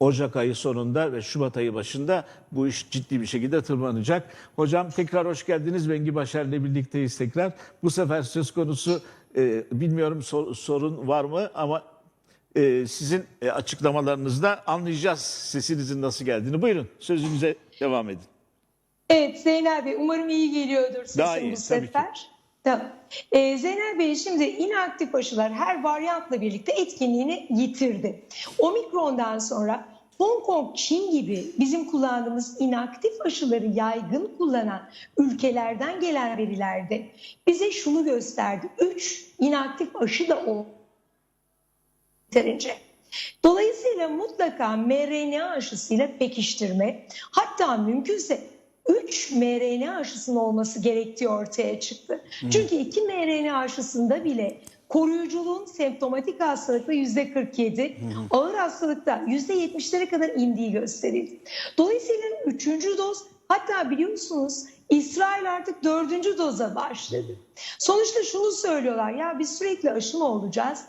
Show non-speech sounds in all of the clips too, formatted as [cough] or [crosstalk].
Ocak ayı sonunda ve Şubat ayı başında bu iş ciddi bir şekilde tırmanacak. Hocam tekrar hoş geldiniz. Bengi Başar'la birlikteyiz tekrar. Bu sefer söz konusu e, bilmiyorum sor- sorun var mı ama e, sizin e, açıklamalarınızda anlayacağız sesinizin nasıl geldiğini. Buyurun sözünüze devam edin. Evet Zeynel Bey umarım iyi geliyordur sesim Daha iyi, bu tabii ki. Tamam. Ee, Zeynel Bey şimdi inaktif aşılar her varyantla birlikte etkinliğini yitirdi. Omikron'dan sonra Hong Kong, Çin gibi bizim kullandığımız inaktif aşıları yaygın kullanan ülkelerden gelen verilerde bize şunu gösterdi. 3 inaktif aşı da o yeterince. Dolayısıyla mutlaka mRNA aşısıyla pekiştirme hatta mümkünse 3 mRNA aşısının olması gerektiği ortaya çıktı. Çünkü 2 mRNA aşısında bile koruyuculuğun semptomatik hastalıkta %47, ağır hastalıkta %70'lere kadar indiği gösterildi. Dolayısıyla 3. doz hatta biliyorsunuz İsrail artık dördüncü doza başladı. Sonuçta şunu söylüyorlar ya biz sürekli aşı mı olacağız?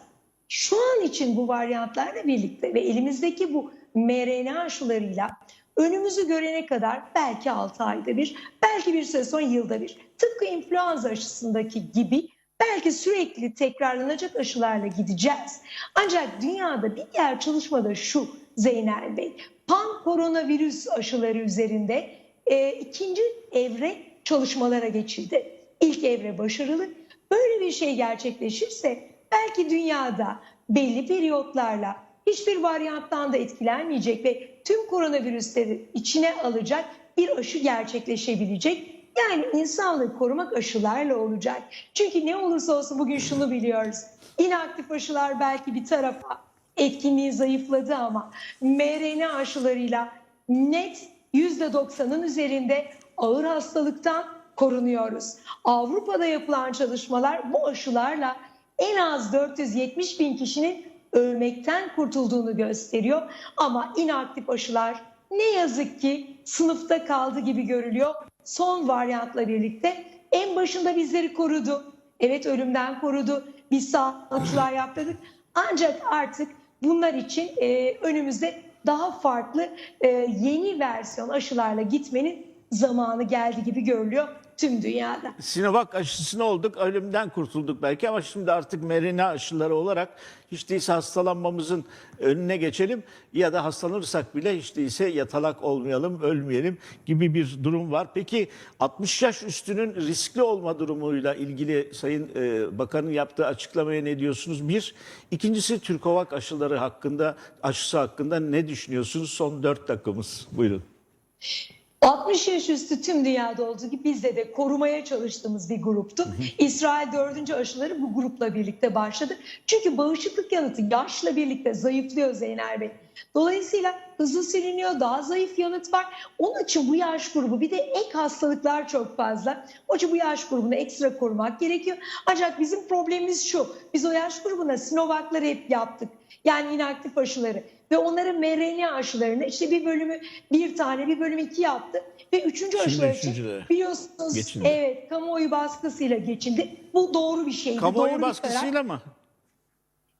Şu an için bu varyantlarla birlikte ve elimizdeki bu mRNA aşılarıyla önümüzü görene kadar belki 6 ayda bir, belki bir süre sonra yılda bir. Tıpkı influenza aşısındaki gibi belki sürekli tekrarlanacak aşılarla gideceğiz. Ancak dünyada bir diğer çalışma da şu Zeynel Bey. Pan koronavirüs aşıları üzerinde e, ikinci evre çalışmalara geçildi. İlk evre başarılı. Böyle bir şey gerçekleşirse belki dünyada belli periyotlarla hiçbir varyanttan da etkilenmeyecek ve tüm koronavirüsleri içine alacak bir aşı gerçekleşebilecek. Yani insanlığı korumak aşılarla olacak. Çünkü ne olursa olsun bugün şunu biliyoruz. İnaktif aşılar belki bir tarafa etkinliği zayıfladı ama mRNA aşılarıyla net %90'ın üzerinde ağır hastalıktan korunuyoruz. Avrupa'da yapılan çalışmalar bu aşılarla en az 470 bin kişinin ölmekten kurtulduğunu gösteriyor. Ama inaktif aşılar ne yazık ki sınıfta kaldı gibi görülüyor. Son varyantla birlikte en başında bizleri korudu. Evet ölümden korudu. Biz sağlıkçılar yaptırdık. Ancak artık bunlar için e, önümüzde daha farklı e, yeni versiyon aşılarla gitmenin zamanı geldi gibi görülüyor tüm dünyada. Sinovac aşısını olduk, ölümden kurtulduk belki ama şimdi artık mRNA aşıları olarak hiç değilse hastalanmamızın önüne geçelim ya da hastalanırsak bile hiç değilse yatalak olmayalım, ölmeyelim gibi bir durum var. Peki 60 yaş üstünün riskli olma durumuyla ilgili Sayın e, Bakan'ın yaptığı açıklamaya ne diyorsunuz? Bir, ikincisi Türkovak aşıları hakkında, aşısı hakkında ne düşünüyorsunuz? Son 4 dakikamız. Buyurun. 60 yaş üstü tüm dünyada olduğu gibi bizde de korumaya çalıştığımız bir gruptu. İsrail dördüncü aşıları bu grupla birlikte başladı. Çünkü bağışıklık yanıtı yaşla birlikte zayıflıyor Zeynel Bey. Dolayısıyla hızlı siliniyor, daha zayıf yanıt var. Onun için bu yaş grubu bir de ek hastalıklar çok fazla. Onun için bu yaş grubunu ekstra korumak gerekiyor. Ancak bizim problemimiz şu. Biz o yaş grubuna Sinovac'ları hep yaptık. Yani inaktif aşıları ve onların mRNA aşılarını işte bir bölümü bir tane bir bölümü iki yaptı ve üçüncü Şimdi aşılar için biliyorsunuz geçildi. evet kamuoyu baskısıyla geçildi. Bu doğru bir şeydi. doğru Kamuoyu karar. baskısıyla mı?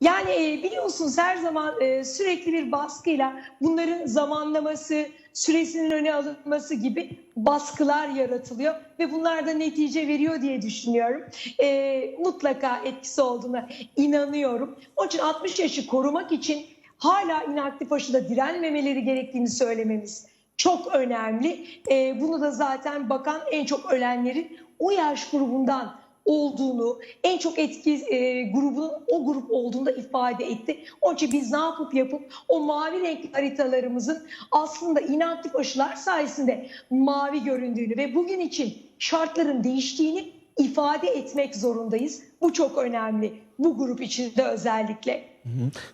Yani e, biliyorsunuz her zaman e, sürekli bir baskıyla bunların zamanlaması, süresinin öne alınması gibi baskılar yaratılıyor ve bunlar da netice veriyor diye düşünüyorum. E, mutlaka etkisi olduğuna inanıyorum. Onun için 60 yaşı korumak için hala inaktif aşıda direnmemeleri gerektiğini söylememiz çok önemli. E, bunu da zaten bakan en çok ölenlerin o yaş grubundan olduğunu, en çok etki e, grubunun o grup olduğunu da ifade etti. Onun için biz ne yapıp yapıp o mavi renkli haritalarımızın aslında inaktif aşılar sayesinde mavi göründüğünü ve bugün için şartların değiştiğini ifade etmek zorundayız. Bu çok önemli. Bu grup içinde özellikle.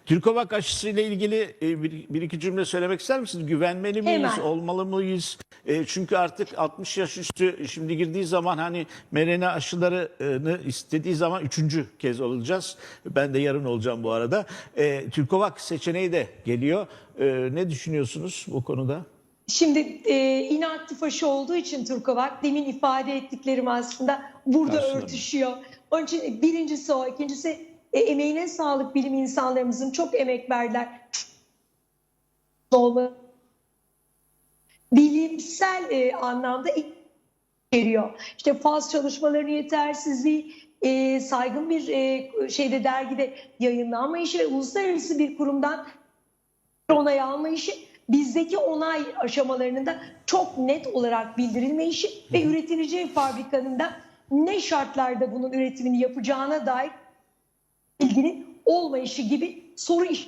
Türkovak aşısı ile ilgili e, bir, bir iki cümle söylemek ister misiniz? Güvenmeli miyiz, Hemen. olmalı mıyız? E, çünkü artık 60 yaş üstü şimdi girdiği zaman hani mRNA aşılarını istediği zaman üçüncü kez olacağız. Ben de yarın olacağım bu arada. E, Türkovak seçeneği de geliyor. E, ne düşünüyorsunuz bu konuda? Şimdi e, inaktif aşı olduğu için Turkovac demin ifade ettiklerim aslında burada Karşılanıyor. örtüşüyor. Onun için birincisi o, ikincisi e, emeğine sağlık bilim insanlarımızın çok emek verdiler. olma bilimsel e, anlamda içeriyor. İşte faz çalışmalarının yetersizliği, e, saygın bir e, şeyde dergide yayınlanmayışı uluslararası bir kurumdan onay almayışı bizdeki onay aşamalarının da çok net olarak bildirilmeyişi ve üretilici fabrikanın da ne şartlarda bunun üretimini yapacağına dair bilginin olmayışı gibi soru iş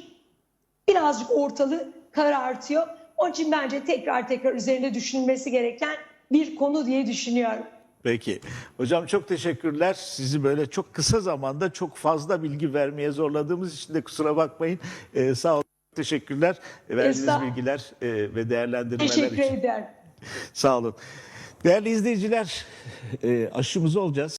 birazcık ortalığı karartıyor. Onun için bence tekrar tekrar üzerinde düşünülmesi gereken bir konu diye düşünüyorum. Peki. Hocam çok teşekkürler. Sizi böyle çok kısa zamanda çok fazla bilgi vermeye zorladığımız için de kusura bakmayın. Ee, sağ olun. Teşekkürler. Verdiğiniz bilgiler e, ve değerlendirmeler Teşekkür için. ederim. Sağ olun. Değerli izleyiciler, [laughs] e, aşımız olacağız.